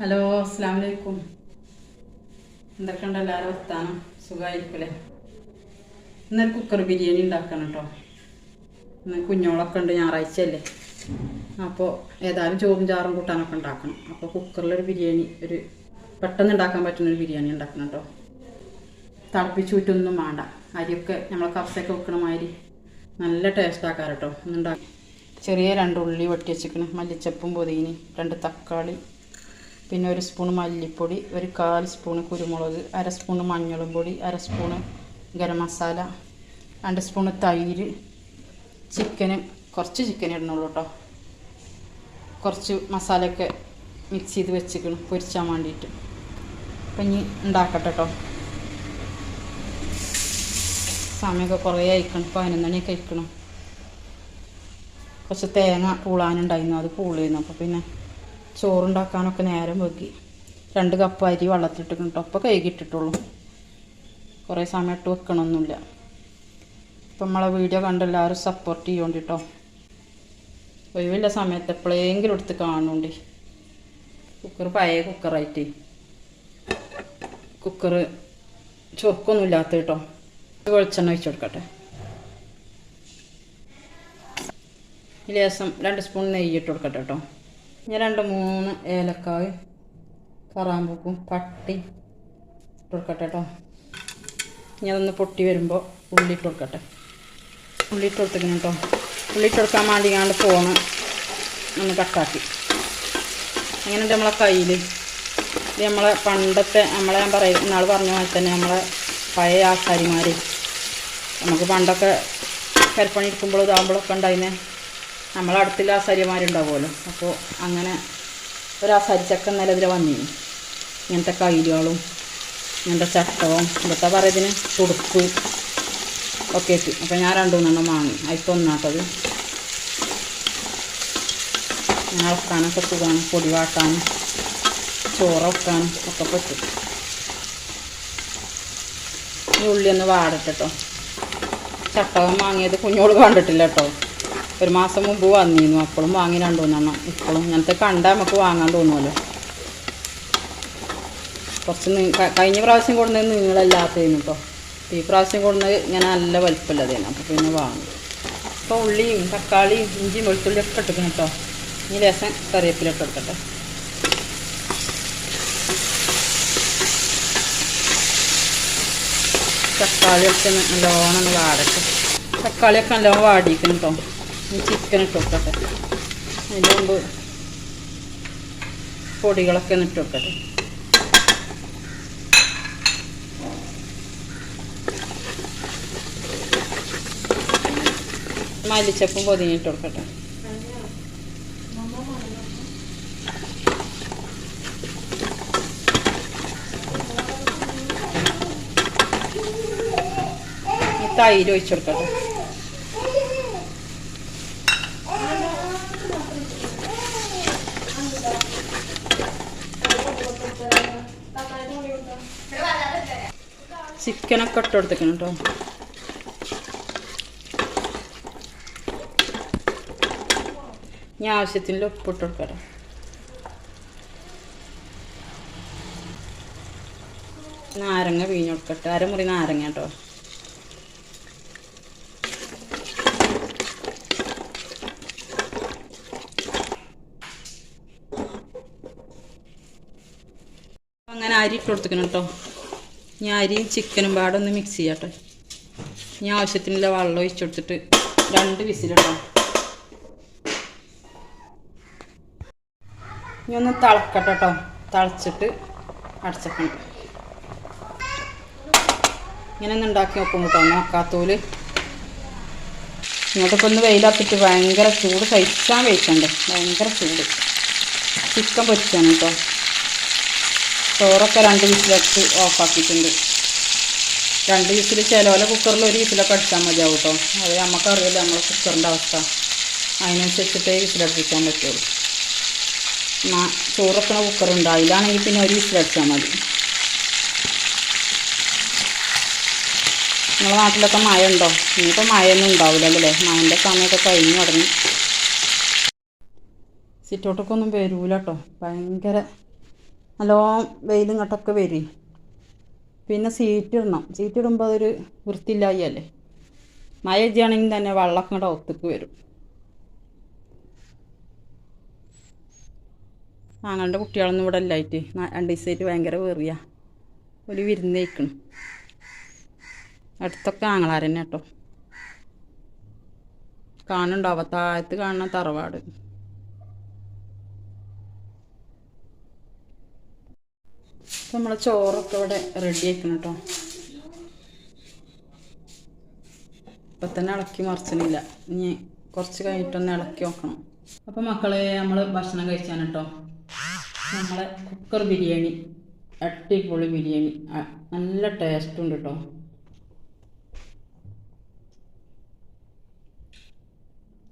Hello അസ്സാം വലൈക്കും എന്തൊക്കെ ഉണ്ട് എല്ലാവരും വർത്താനം? സുഖമായിരിക്കൂലേ? ഇന്നൊരു കുക്കർ ബിരിയാണി ഉണ്ടാക്കണം കേട്ടോ ഇന്ന് കുഞ്ഞോളൊക്കെ ഉണ്ട് ഞായറാഴ്ച അല്ലേ അപ്പോൾ ഏതായാലും ചോറും ചാറും കൂട്ടാനൊക്കെ ഉണ്ടാക്കണം. അപ്പോൾ കുക്കറിലൊരു ബിരിയാണി ഒരു പെട്ടെന്ന് ഉണ്ടാക്കാൻ പറ്റുന്ന ഒരു ബിരിയാണി ഉണ്ടാക്കണം കേട്ടോ തിളപ്പിച്ചൂറ്റൊന്നും വേണ്ട. അരിയൊക്കെ നമ്മൾ കപ്സൊക്കെ വെക്കണ മാതിരി നല്ല ടേസ്റ്റ് ആക്കാൻ കേട്ടോ ഒന്നുണ്ടാക്കി ചെറിയ രണ്ട് ഉള്ളി വെട്ടി വെച്ചിരിക്കണം. മല്ലിച്ചപ്പും പൊതിയിനി രണ്ട് തക്കാളി പിന്നെ ഒരു സ്പൂൺ മല്ലിപ്പൊടി ഒരു കാൽ സ്പൂൺ കുരുമുളക് അര സ്പൂൺ മഞ്ഞളും പൊടി അര സ്പൂൺ ഗരം മസാല രണ്ട് സ്പൂൺ തൈര് ചിക്കന് കുറച്ച് ചിക്കൻ ഇടണുള്ളൂ കേട്ടോ കുറച്ച് മസാലയൊക്കെ മിക്സ് ചെയ്ത് വെച്ചിക്കണം പൊരിച്ചാൻ വേണ്ടിയിട്ട്. അപ്പം ഇനി ഉണ്ടാക്കട്ടെ കേട്ടോ സമയമൊക്കെ കുറേ അയക്കണം പതിനൊന്നണിയൊക്കെ അയക്കണം കുറച്ച് തേങ്ങ പൂളാനുണ്ടായിരുന്നു അത് പൂളിയിരുന്നു അപ്പോൾ പിന്നെ ചോറുണ്ടാക്കാനൊക്കെ നേരം വെക്കി രണ്ട് കപ്പ് അരി വെള്ളത്തിലിട്ടിട്ടുണ്ട് കേട്ടോ അപ്പോൾ കൈകിട്ടിട്ടുള്ളൂ കുറേ സമയം ഇട്ട് വെക്കണമൊന്നുമില്ല ഇപ്പം നമ്മളെ വീഡിയോ കണ്ട് എല്ലാവരും സപ്പോർട്ട് ചെയ്യുന്നുണ്ട് കേട്ടോ ഒഴിവില്ല സമയത്ത് എപ്പോഴെങ്കിലും എടുത്ത് കാണുന്നുണ്ട് കുക്കർ പഴയ കുക്കറായിട്ട് കുക്കർ ചൊക്കൊന്നും ഇല്ലാത്ത കേട്ടോ വെളിച്ചെണ്ണ ഒഴിച്ചു കൊടുക്കട്ടെ. ലേസം രണ്ട് സ്പൂൺ നെയ്യ് ഇട്ട് കൊടുക്കട്ടെ കേട്ടോ ഞാൻ രണ്ട് മൂന്ന് ഏലക്കായ് കറാമ്പൂപ്പും പട്ടി ഇട്ട് കൊടുക്കട്ടെ കേട്ടോ ഇനി അതൊന്ന് പൊട്ടി വരുമ്പോൾ ഉള്ളി ഇട്ട് കൊടുക്കട്ടെ ഉള്ളി ഇട്ട് കൊടുത്തിക്കണം കേട്ടോ ഉള്ളി ഇട്ട് കൊടുക്കാൻ വേണ്ടി ഞാൻ ഫോണ് ഒന്ന് കട്ടാക്കി. അങ്ങനെ നമ്മളെ കയ്യിൽ ഇത് നമ്മളെ പണ്ടത്തെ നമ്മളെ ഞാൻ പറയും ഇന്നാൾ പറഞ്ഞ പോലെ തന്നെ നമ്മളെ പഴയ ആൾക്കാരിമാർ നമുക്ക് പണ്ടൊക്കെ കരപ്പണി എടുക്കുമ്പോൾ ഇതാകുമ്പോഴൊക്കെ ഉണ്ടായിരുന്നേ. നമ്മളെ അടുത്തുള്ള ആസാര്യന്മാരുണ്ടാവുമല്ലോ അപ്പോൾ അങ്ങനെ ഒരു ആസാരിച്ചക്ക നിലവിൽ വന്നിരുന്നു. ഇങ്ങനത്തെ കയ്യിലുകളും ഇങ്ങനത്തെ ചട്ടവും ഇവിടുത്തെ പറയതിന് തുടുപ്പ് ഒക്കെ എത്തി അപ്പോൾ ഞാൻ രണ്ടു മൂന്നെണ്ണം വാങ്ങി. അതിപ്പോൾ ഒന്നാട്ടത് ഞാൻ ഇളക്കാനൊക്കെ സുഖമാണ്. പൊടി വാട്ടാനും ചോറ് വെക്കാനും ഒക്കെ പറ്റും. ഉള്ളി ഒന്ന് വാടട്ടെ കേട്ടോ ചട്ടകം വാങ്ങിയത് കുഞ്ഞോട് കണ്ടിട്ടില്ല കേട്ടോ ഒരു മാസം മുമ്പ് വന്നിരുന്നു. അപ്പോഴും വാങ്ങി രണ്ടു മൂന്നെണ്ണം ഇപ്പോഴും ഇങ്ങനത്തെ കണ്ടാൽ നമുക്ക് വാങ്ങാൻ തോന്നുമല്ലോ കുറച്ച് കഴിഞ്ഞ പ്രാവശ്യം കൊടുന്നത് നീളല്ലാത്തതിന് കേട്ടോ ഈ പ്രാവശ്യം കൊടുന്നത് ഇങ്ങനെ നല്ല വലിപ്പമുള്ളതേനു. അപ്പോൾ പിന്നെ വാങ്ങും. അപ്പോൾ ഉള്ളിയും തക്കാളിയും ഇഞ്ചിയും വെളുത്തുള്ളിയും ഒക്കെ ഇട്ടിക്കണം കേട്ടോ ഇനി രസം കറിവേപ്പിലൊക്കെ എടുക്കട്ടെ തക്കാളിയൊക്കെ നല്ലോണം വാടട്ടെ. തക്കാളിയൊക്കെ നല്ലോണം വാടിക്കണം കേട്ടോ ചിക്കൻ ഇട്ട് വെക്കട്ടെ. അതിന്റെ മുമ്പ് പൊടികളൊക്കെ ഒന്ന് ഇട്ട് വെക്കട്ടെ. മല്ലിച്ചപ്പും പൊതിഞ്ഞ് ഇട്ട് കൊടുക്കട്ടെ. തൈര് ഒഴിച്ച് ചിക്കനൊക്കെ ഇട്ട് കൊടുത്തേക്കണം കേട്ടോ ഞാൻ ആവശ്യത്തിന് ഉപ്പിട്ട് കൊടുക്കട്ടെ നാരങ്ങ പിഴിഞ്ഞ് കൊടുക്കട്ടെ. അരമുറി നാരങ്ങ കേട്ടോ അങ്ങനെ അരി ഇട്ട് കൊടുത്തേക്കണം കേട്ടോ. ഞാൻ അരിയും ചിക്കനും പാടെ ഒന്ന് മിക്സ് കേട്ടോ. ഞാൻ ആവശ്യത്തിനുള്ള വെള്ളം ഒഴിച്ചു കൊടുത്തിട്ട് രണ്ട് വിസിലിട്ടോ ഇനി ഒന്ന് തിളക്കട്ടെ കേട്ടോ. തിളച്ചിട്ട് അടച്ചക്കണം ഇങ്ങനെ ഒന്ന് ഉണ്ടാക്കി നോക്കും കേട്ടോ. നോക്കാത്തോൽ. ഇങ്ങോട്ടൊക്കെ ഒന്ന് വെയിലാക്കിട്ട് ഭയങ്കര ചൂട് സഹിച്ചാൻ വെയിക്കണ്ടേ ഭയങ്കര ചൂട്. ചിക്കൻ പൊരിച്ചാണ് കേട്ടോ. ചോറൊക്കെ രണ്ട് വിസിലടിച്ച് ഓഫാക്കിയിട്ടുണ്ട്. രണ്ട് വിസിൽ ചിലവല കുക്കറിൽ ഒരു വിസിലൊക്കെ അടിച്ചാൽ മതിയാവും കേട്ടോ അത് നമുക്കറിയില്ല നമ്മളെ കുക്കറിന്റെ അവസ്ഥ. അതിനനുസരിച്ചിട്ടേ വിസിലടിപ്പിക്കാൻ പറ്റുള്ളൂ. എന്നാൽ ചോറൊക്കെ കുക്കറുണ്ട്. അതിലാണെങ്കിൽ പിന്നെ ഒരു വിസിലടിച്ചാൽ മതി. നിങ്ങളുടെ നാട്ടിലൊക്കെ മഴ ഉണ്ടോ ഇനിയിപ്പോൾ മഴയൊന്നും ഉണ്ടാവില്ലല്ലോ അല്ലേ മഴന്റെ സമയമൊക്കെ കഴിഞ്ഞു തുടങ്ങി. സിറ്റോട്ടൊക്കെ ഒന്നും വരൂല കേട്ടോ ഭയങ്കര നല്ലോണം വെയിലും ഇങ്ങോട്ടൊക്കെ വരും. പിന്നെ സീറ്റ് ഇടണം സീറ്റ് ഇടുമ്പോൾ അതൊരു വൃത്തിയില്ലായല്ലേ മഴ ചെയ്യുകയാണെങ്കിൽ തന്നെ വെള്ളമൊക്കെ ഇങ്ങോട്ട് ഒത്തുക്ക് വരും. ആങ്ങളുടെ കുട്ടികളൊന്നും ഇവിടെ ഇല്ലായിട്ട്. രണ്ട് ദിവസമായിട്ട് ഭയങ്കര വെറിയ. ഒരു വിരുന്നേക്കണം. അടുത്തൊക്കെ ആങ്ങളാരെന്നെ കേട്ടോ. കാണുന്നുണ്ടാവുക താഴത്ത് കാണുന്ന തറവാട്. നമ്മളെ ചോറൊക്കെ ഇവിടെ റെഡി ആക്കണം കേട്ടോ ഇപ്പം തന്നെ ഇളക്കി മറിച്ചണില്ല. ഇനി കുറച്ച് കഴിഞ്ഞിട്ടൊന്ന് ഇളക്കി നോക്കണം അപ്പോൾ മക്കളെ നമ്മൾ ഭക്ഷണം കഴിച്ചാണ് കേട്ടോ നമ്മളെ കുക്കർ ബിരിയാണി അടിപൊളി ബിരിയാണി. നല്ല ടേസ്റ്റ് ഉണ്ട് കേട്ടോ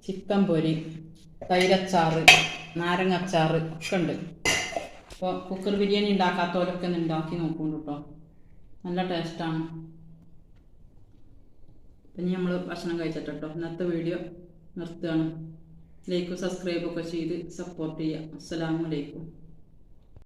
ചിക്കൻ പൊരി തൈരച്ചാറ് നാരങ്ങ അച്ചാറ് ഒക്കെ ഉണ്ട്. അപ്പോൾ കുക്കർ ബിരിയാണി ഉണ്ടാക്കാത്തവരൊക്കെ ഉണ്ടാക്കി നോക്കുന്നുണ്ട് കേട്ടോ നല്ല ടേസ്റ്റാണ് ഇനി നമ്മൾ ഭക്ഷണം കഴിച്ചിട്ട് കേട്ടോ ഇന്നത്തെ വീഡിയോ നിർത്തുകയാണ്. ലൈക്കും സബ്സ്ക്രൈബൊക്കെ ചെയ്ത് സപ്പോർട്ട് ചെയ്യുക. അസ്സലാമു അലൈക്കും.